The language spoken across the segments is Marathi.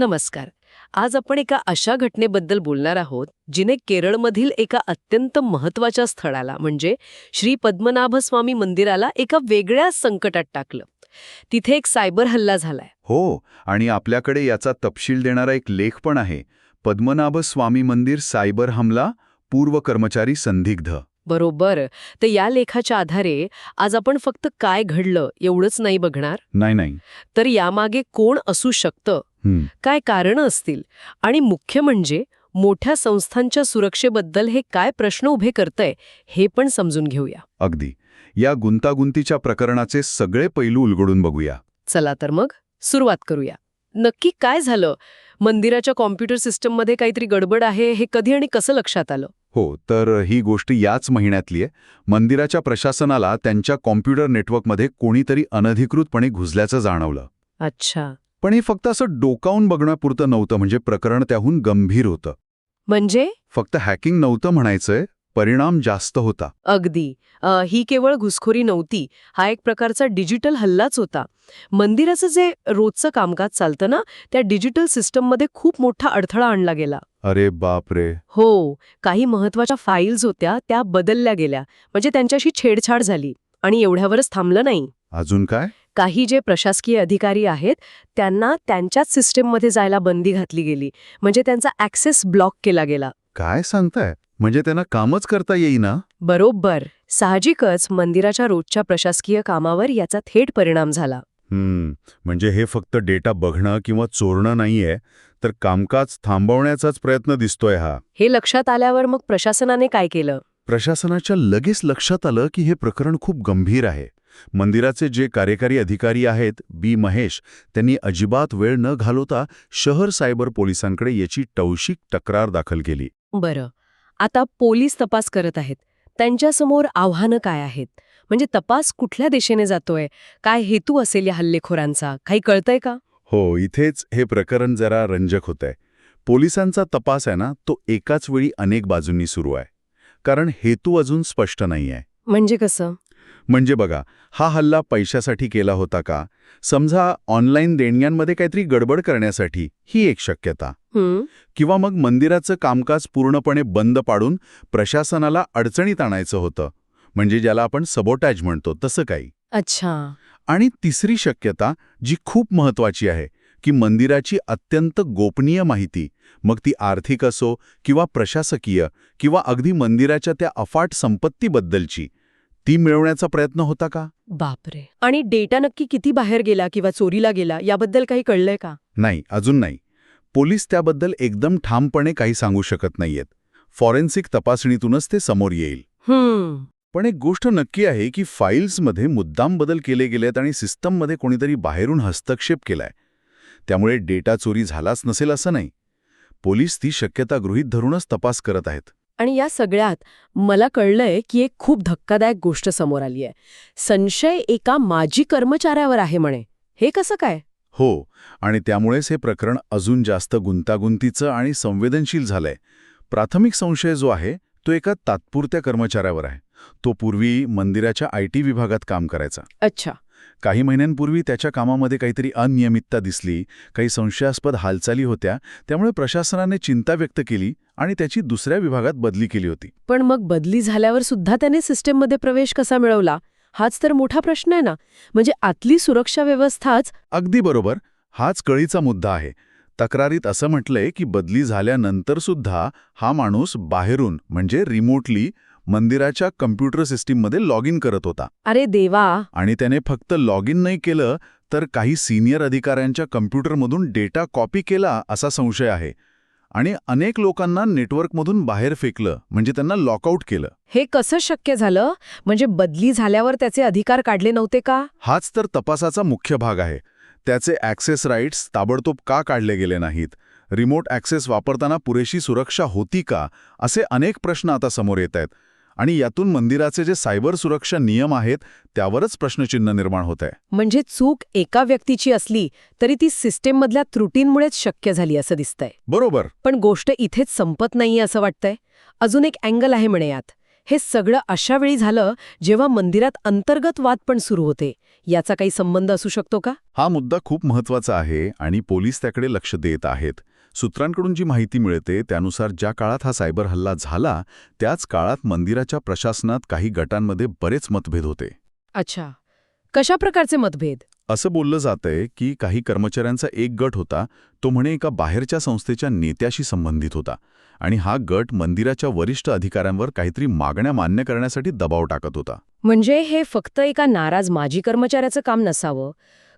नमस्कार. आज आपण एका अशा घटनेबद्दल बोलणार आहोत जिने केरळमधील एका अत्यंत महत्त्वाच्या स्थळाला म्हणजे श्री पद्मनाभ स्वामी मंदिराला एका वेगळ्याच संकटात टाकलं. तिथे एक सायबर हल्ला झालाय. हो आणि आपल्याकडे याचा तपशील देणारा एक लेख पण आहे. पद्मनाभ स्वामी मंदिर सायबर हमला पूर्व कर्मचारी संदिग्ध. बरोबर. तर या लेखाच्या आधारे आज आपण फक्त काय घडलं एवढंच नाही बघणार? नाही नाही. तर यामागे कोण असू शकतं? काय कारणं असतील? आणि मुख्य म्हणजे मोठ्या संस्थांच्या सुरक्षेबद्दल हे काय प्रश्न उभे करतंय हे पण समजून घेऊया. अगदी. या गुंतागुंतीच्या प्रकरणाचे सगळे पैलू उलगडून बघूया. चला तर मग सुरुवात करूया. नक्की काय झालं? मंदिराच्या कॉम्प्युटर सिस्टममध्ये काहीतरी गडबड आहे हे कधी आणि कसं लक्षात आलं? हो तर ही गोष्ट याच महिन्यातली आहे. मंदिराच्या प्रशासनाला त्यांच्या कॉम्प्युटर नेटवर्कमध्ये कोणीतरी अनधिकृतपणे घुसल्याचं जाणवलं. अच्छा. पण हे फक्त असं डोकावून बघण्यापुरतं नव्हतं म्हणजे प्रकरण त्याहून गंभीर होतं. म्हणजे? फक्त हॅकिंग नव्हतं म्हणायचंय परिणाम जास्त होता. अगदी. अ, ही केवळ घुसखोरी नव्हती हा एक प्रकारचा डिजिटल हल्लाच होता. मंदिराचं जे रोजचं कामकाज चालतं ना त्या डिजिटल सिस्टममध्ये खूप मोठा अडथळा आणला गेला. अरे बापरे हो काही महत्त्वाच्या फाईल्स होत्या त्या बदलल्या गेल्या म्हणजे त्यांच्याशी छेडछाड झाली आणि एवढ्यावरच थांबलं नाही. अजून काय? काही जे प्रशासकीय अधिकारी आहेत त्यांना त्यांच्याच सिस्टीममध्ये जायला बंदी घातली गेली. म्हणजे त्यांचा ॲक्सेस ब्लॉक केला गेला. काय सांगताय? म्हणजे त्यांना कामच करता येईना? बरोबर. साहजिकच मंदिराच्या रोजच्या प्रशासकीय कामावर याचा थेट परिणाम झाला. म्हणजे हे फक्त डेटा बघणं किंवा चोरणं नाहीये तर कामकाज थांबवण्याचाच प्रयत्न दिसतोय हा. हे लक्षात आल्यावर मग प्रशासनाने काय केलं? प्रशासनाच्या लगेच लक्षात आलं की हे प्रकरण खूप गंभीर आहे. मंदिराचे जे कार्यकारी अधिकारी आहेत बी. महेश त्यांनी अजिबात वेळ न घालवता शहर सायबर पोलिसांकडे याची टवशिक तक्रार दाखल केली. बरं. आता पोलीस तपास करत आहेत. त्यांच्यासमोर आव्हानं काय आहेत? म्हणजे तपास कुठल्या दिशेने जातोय? काय हेतू असेल या हल्लेखोरांचा? काही कळतंय का? हो इथेच हे प्रकरण जरा रंजक होतंय. पोलिसांचा तपास आहे ना तो एकाच वेळी अनेक बाजूंनी सुरू आहे. कारण हेतू अजून स्पष्ट नाहीये. म्हणजे कसं? म्हणजे बघा हा हल्ला पैशासाठी केला होता का? समजा ऑनलाईन देणग्यांमध्ये काहीतरी गडबड करण्यासाठी ही एक शक्यता. किंवा मग मंदिराचं कामकाज पूर्णपणे बंद पाडून प्रशासनाला अडचणीत आणायचं होतं. म्हणजे ज्याला आपण सबोटॅज म्हणतो तसं काही. अच्छा. आणि तिसरी शक्यता जी खूप महत्वाची आहे की मंदिराची अत्यंत गोपनीय माहिती मग ती आर्थिक असो किंवा प्रशासकीय किंवा अगदी मंदिराच्या त्या अफाट संपत्तीबद्दलची ती मिळवण्याचा प्रयत्न होता का? बापरे. आणि डेटा नक्की किती बाहेर गेला किंवा चोरीला गेला याबद्दल काही कळलंय का? नाही अजून नाही. पोलीस त्याबद्दल एकदम ठामपणे काही सांगू शकत नाहीयेत. फॉरेन्सिक तपासणीतूनच ते समोर येईल. पण एक गोष्ट नक्की आहे की फाईल्समध्ये मुद्दाम बदल केले गेलेत आणि सिस्टममध्ये कोणीतरी बाहेरून हस्तक्षेप केलाय. त्यामुळे डेटा चोरी झालाच नसेल असं नाही. पोलीस ती शक्यता गृहीत धरूनच तपास करत आहेत. आणि या सगळ्यात मला कळलंय की एक खूप धक्कादायक गोष्ट समोर आली आहे संशय एका माजी कर्मचाऱ्यावर आहे म्हणे. हे कसं काय? हो आणि त्यामुळेच हे प्रकरण अजून जास्त गुंतागुंतीचं आणि संवेदनशील झालंय. प्राथमिक संशय जो आहे तो एका तात्पुरत्या कर्मचाऱ्यावर आहे. तो पूर्वी मंदिराच्या आय टी विभागात काम करायचा. अच्छा. काही महिन्यांपूर्वी त्याच्या कामामध्ये काहीतरी अनियमितता दिसली काही संशयास्पद हालचाली होत्या त्यामुळे प्रशासनाने चिंता व्यक्त केली आणि त्याची दुसऱ्या विभागात बदली केली होती. पण मग बदली झाल्यावर सुद्धा त्याने सिस्टीममध्ये प्रवेश कसा मिळवला? हाच तर मोठा प्रश्न आहे ना. म्हणजे आतली सुरक्षा व्यवस्थाच अगदी बरोबर. हाच कळीचा मुद्दा आहे. तक्रारीत असं म्हटलंय की बदली झाल्यानंतर सुद्धा हा माणूस बाहेरून म्हणजे रिमोटली मंदिराच्या कम्प्युटर सिस्टीममध्ये लॉग इन करत होता. अरे देवा! आणि त्याने फक्त लॉग इन नाही केलं तर काही सिनियर अधिकाऱ्यांच्या कम्प्युटरमधून डेटा कॉपी केला असा संशय आहे. आणि अनेक लोकांना नेटवर्कमधून बाहेर फेकलं म्हणजे त्यांना लॉकआउट केलं. हे कसं शक्य झालं? म्हणजे बदली झाल्यावर त्याचे अधिकार काढले नव्हते का? हाच तर तपासाचा मुख्य भाग आहे. त्याचे ॲक्सेस राईट्स ताबडतोब का काढले गेले नाहीत? रिमोट ॲक्सेस वापरताना पुरेशी सुरक्षा होती का? असे अनेक प्रश्न आता समोर येत आहेत. आणि यातून मंदिराचे जे सायबर सुरक्षा नियम आहेत त्यावरच प्रश्नचिन्ह निर्माण होत आहे. म्हणजे चूक एका व्यक्तीची असली तरी ती सिस्टीममधल्या त्रुटींमुळेच शक्य झाली असं दिसतंय. बरोबर. पण गोष्ट इथेच संपत नाहीये असं वाटतंय. अजून एक अँगल आहे म्हणे यात हे सगळं अशा वेळी झालं जेव्हा मंदिरात अंतर्गत वाद पण सुरू होते. याचा काही संबंध असू शकतो का? हा मुद्दा खूप महत्त्वाचा आहे आणि पोलीस त्याकडे लक्ष देत आहेत. सूत्रांकडून जी माहिती मिळते त्यानुसार ज्या काळात हा सायबर हल्ला झाला त्याच काळात मंदिराच्या प्रशासनात काही गटांमध्ये बरेच मतभेद होते. अच्छा. कशा प्रकारचे मतभेद? असं बोललं जातंय की काही कर्मचाऱ्यांचा एक गट होता तो म्हणे एका बाहेरच्या संस्थेच्या नेत्याशी संबंधित होता आणि हा गट मंदिराच्या वरिष्ठ अधिकाऱ्यांवर काहीतरी मागण्या मान्य करण्यासाठी दबाव टाकत होता. म्हणजे हे फक्त एका नाराज माजी कर्मचाऱ्याचं काम नसावं?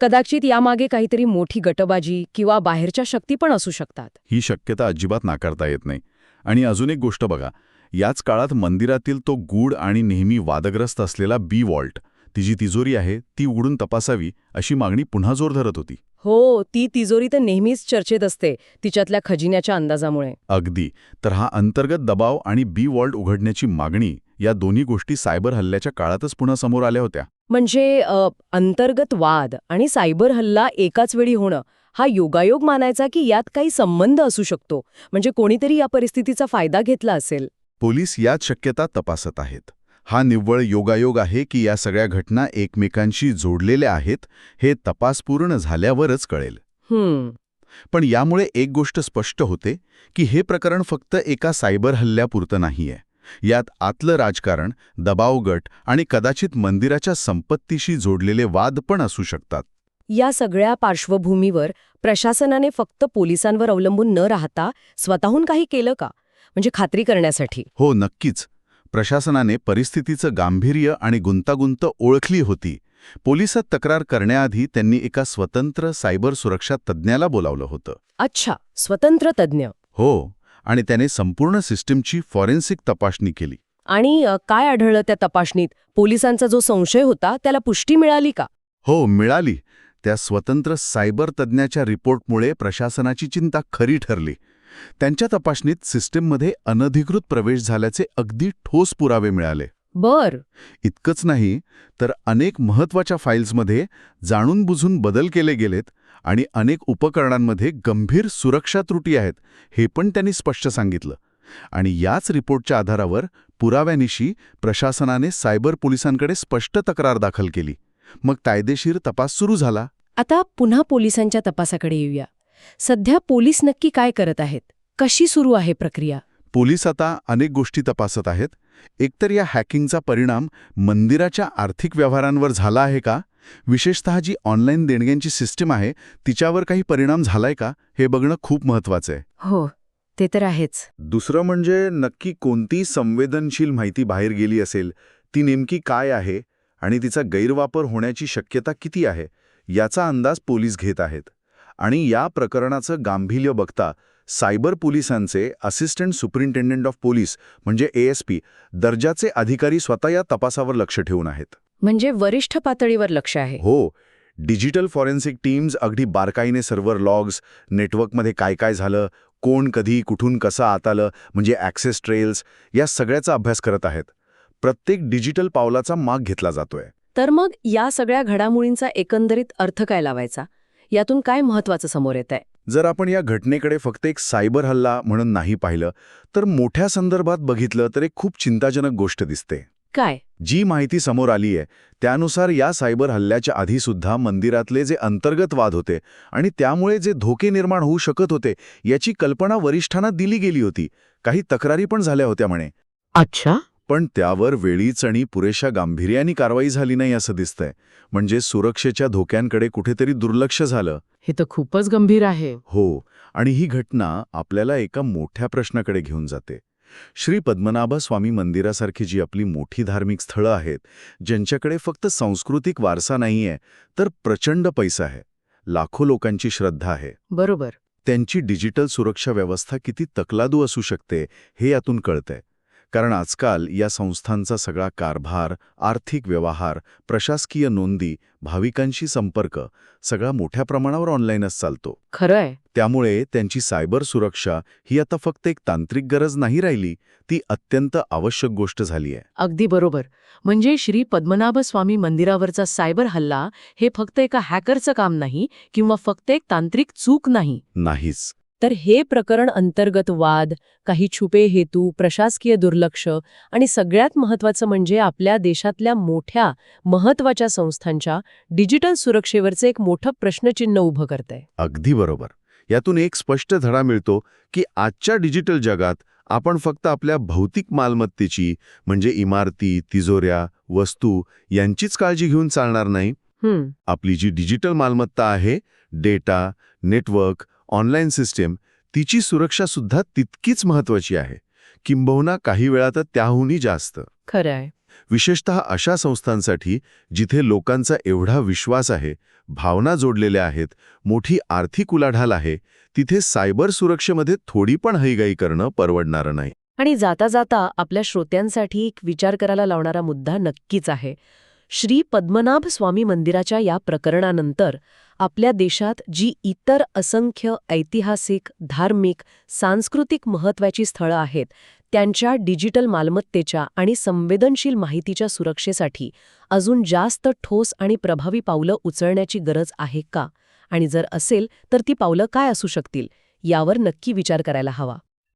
कदाचित यामागे काहीतरी मोठी गटबाजी किंवा बाहेरच्या शक्ती पण असू शकतात. ही शक्यता अजिबात नाकारता येत नाही. आणि अजून एक गोष्ट बघा याच काळात मंदिरातील तो गूढ आणि नेहमी वादग्रस्त असलेला बी वॉल्ट ती जी तिजोरी आहे ती उघडून तपासावी अशी मागणी पुन्हा जोर धरत होती. हो ती तिजोरी तर नेहमीच चर्चेत असते तिच्यातल्या खजिन्याच्या अंदाजामुळे. अगदी. तर हा अंतर्गत दबाव आणि बी वॉल्ट उघडण्याची मागणी या दोन्ही गोष्टी सायबर हल्ल्याच्या काळातच पुन्हा समोर आल्या होत्या. म्हणजे अंतर्गत वाद आणि सायबर हल्ला एकाच वेळी होणं हा योगायोग मानायचा की यात काही संबंध असू शकतो. म्हणजे कोणीतरी या परिस्थितीचा फायदा घेतला असेल. पोलीस याच शक्यता तपासत आहेत. हा निव्वळ योगायोग आहे की या सगळ्या घटना एकमेकांशी जोडलेल्या आहेत हे तपास पूर्ण झाल्यावरच कळेल. हम्म. पण यामुळे एक गोष्ट स्पष्ट होते की हे प्रकरण फक्त एका सायबर हल्ल्यापुरतं नाहीये. यात आतलं राजकारण दबाव गट आणि कदाचित मंदिराच्या संपत्तीशी जोडलेले वाद पण असू शकतात. या सगळ्या पार्श्वभूमीवर प्रशासनाने फक्त पोलिसांवर अवलंबून न राहता स्वतःहून काही केलं का? म्हणजे खात्री करण्यासाठी. हो नक्कीच. प्रशासनाने परिस्थितीचं गांभीर्य आणि गुंतागुंत ओळखली होती. पोलिसात तक्रार करण्याआधी त्यांनी एका स्वतंत्र सायबर सुरक्षा तज्ज्ञाला बोलावलं होतं. अच्छा स्वतंत्र तज्ज्ञ. हो. आणि त्याने संपूर्ण सिस्टीमची फॉरेन्सिक तपासणी केली. आणि काय आढळलं त्या तपासणीत? पोलिसांचा जो संशय होता त्याला पुष्टी मिळाली का? हो मिळाली. त्या स्वतंत्र सायबर तज्ज्ञाच्या रिपोर्टमुळे प्रशासनाची चिंता खरी ठरली. त्यांच्या तपासणीत सिस्टीममध्ये अनधिकृत प्रवेश झाल्याचे अगदी ठोस पुरावे मिळाले. बर. इतकंच नाही तर अनेक महत्त्वाच्या फाईल्समध्ये जाणून बुजून बदल केले गेलेत आणि अनेक उपकरणांमध्ये गंभीर सुरक्षा त्रुटी आहेत हे पण त्यांनी स्पष्ट सांगितलं. आणि याच रिपोर्टच्या आधारावर पुराव्यानिशी प्रशासनाने सायबर पोलिसांकडे स्पष्ट तक्रार दाखल केली. मग कायदेशीर तपास सुरू झाला. आता पुन्हा पोलिसांच्या तपासाकडे येऊया. सध्या पोलीस नक्की काय करत आहेत? कशी सुरू आहे प्रक्रिया? पोलीस आता अनेक गोष्टी तपासत आहेत. एकतर या हॅकिंगचा परिणाम मंदिराच्या आर्थिक व्यवहारांवर झाला आहे का? विशेषतः जी ऑनलाईन देणग्यांची सिस्टीम आहे तिच्यावर काही परिणाम झालाय का हे बघणं खूप महत्वाचं आहे. हो ते तर आहेच. दुसरं म्हणजे नक्की कोणती संवेदनशील माहिती बाहेर गेली असेल ती नेमकी काय आहे आणि तिचा गैरवापर होण्याची शक्यता किती आहे याचा अंदाज पोलीस घेत आहेत. आणि या प्रकरणाचं गांभीर्य बघता सायबर पोलिसांचे असिस्टंट सुपरिंटेंडंट ऑफ पोलीस म्हणजे एएसपी दर्जाचे अधिकारी स्वतः या तपासावर लक्ष ठेवून आहेत. म्हणजे वरिष्ठ पातळीवर लक्ष आहे. हो. डिजिटल फॉरेन्सिक टीम्स अगदी बारकाईने सर्व्हर लॉग्स नेटवर्कमध्ये काय काय झालं कोण कधी कुठून कसं आत आलं म्हणजे ॲक्सेस ट्रेल्स या सगळ्याचा अभ्यास करत आहेत. प्रत्येक डिजिटल पावलाचा माग घेतला जातोय. तर मग या सगळ्या घडामोडींचा एकंदरीत अर्थ काय लावायचा? यातून काय महत्वाचं समोर येत आहे जर आपण या घटनेकडे फक्त एक सायबर हल्ला म्हणून नाही पाहिलं तर मोठ्या संदर्भात बघितलं तर एक खूप चिंताजनक गोष्ट दिसते. काय? जी माहिती समोर आली आहे त्यानुसार या सायबर हल्ल्याच्या आधीसुद्धा मंदिरातले जे अंतर्गत वाद होते आणि त्यामुळे जे धोके निर्माण होऊ शकत होते याची कल्पना वरिष्ठांना दिली गेली होती. काही तक्रारी पण झाल्या होत्या म्हणे. अच्छा? पण त्यावर वेळीच आणि पुरेशा गांभीर्याने कारवाई झाली नाही असं दिसतंय. म्हणजे सुरक्षेच्या धोक्यांकडे कुठेतरी दुर्लक्ष झालं. हे तर खूपच गंभीर आहे. हो आणि ही घटना आपल्याला एका मोठ्या प्रश्नाकडे घेऊन जाते. श्री पद्मनाभ स्वामी मंदिरासारखी जी आपली मोठी धार्मिक स्थळं आहेत ज्यांच्याकडे फक्त सांस्कृतिक वारसा नाहीये तर प्रचंड पैसा आहे. लाखो लोकांची श्रद्धा आहे. बरोबर. त्यांची डिजिटल सुरक्षा व्यवस्था किती तकलादू असू शकते हे यातून कळतंय. कारण आजकाल या संस्थांचा सगळा कारभार आर्थिक व्यवहार प्रशासकीय नोंदी भाविकांशी संपर्क सगळा मोठ्या प्रमाणावर ऑनलाईनच चालतो. खरंय. त्यामुळे त्यांची सायबर सुरक्षा ही आता फक्त एक तांत्रिक गरज नाही राहिली ती अत्यंत आवश्यक गोष्ट झाली आहे अगदी बरोबर. म्हणजे श्री पद्मनाभ स्वामी मंदिरावरचा सायबर हल्ला हे फक्त एका हॅकरचं काम नाही किंवा फक्त एक तांत्रिक चूक नाही. नाहीच. तर हे प्रकरण अंतर्गत वाद काही छुपे हेतू प्रशासकीय दुर्लक्ष आणि सगळ्यात महत्वाचं म्हणजे आपल्या देशातल्या मोठ्या महत्त्वाच्या संस्थांच्या डिजिटल सुरक्षेवरचे एक मोठं प्रश्नचिन्ह उभं करतंय. अगदी बरोबर. यातून एक स्पष्ट धडा मिळतो की आजच्या डिजिटल जगात आपण फक्त आपल्या भौतिक मालमत्तेची म्हणजे इमारती तिजोऱ्या वस्तू यांचीच काळजी घेऊन चालणार नाही. आपली जी डिजिटल मालमत्ता आहे डेटा नेटवर्क ऑनलाईन सिस्टीम तिची सुरक्षा सुद्धा तितकीच महत्वाची आहे. किंबहुना काही वेळा तर त्याहूनही जास्त. खरं आहे. विशेषतः अशा संस्थांसाठी जिथे लोकांचा एवढा विश्वास आहे भावना जोडलेल्या आहेत मोठी आर्थिक उलाढाल आहे तिथे सायबर सुरक्षेमध्ये थोडी पण हईगाई करणं परवडणारं नाही. आणि जाता जाता आपल्या श्रोत्यांसाठी एक विचार करायला लावणारा मुद्दा नक्कीच आहे. श्री पद्मनाभ स्वामी मंदिराच्या या प्रकरणानंतर आपल्या देशात जी इतर असंख्य ऐतिहासिक धार्मिक सांस्कृतिक महत्वाची स्थळं आहेत त्यांच्या डिजिटल मालमत्तेच्या आणि संवेदनशील माहितीच्या सुरक्षेसाठी अजून जास्त ठोस आणि प्रभावी पावलं उचलण्याची गरज आहे का? आणि जर असेल तर ती पावलं काय असू शकतील? यावर नक्की विचार करायला हवा.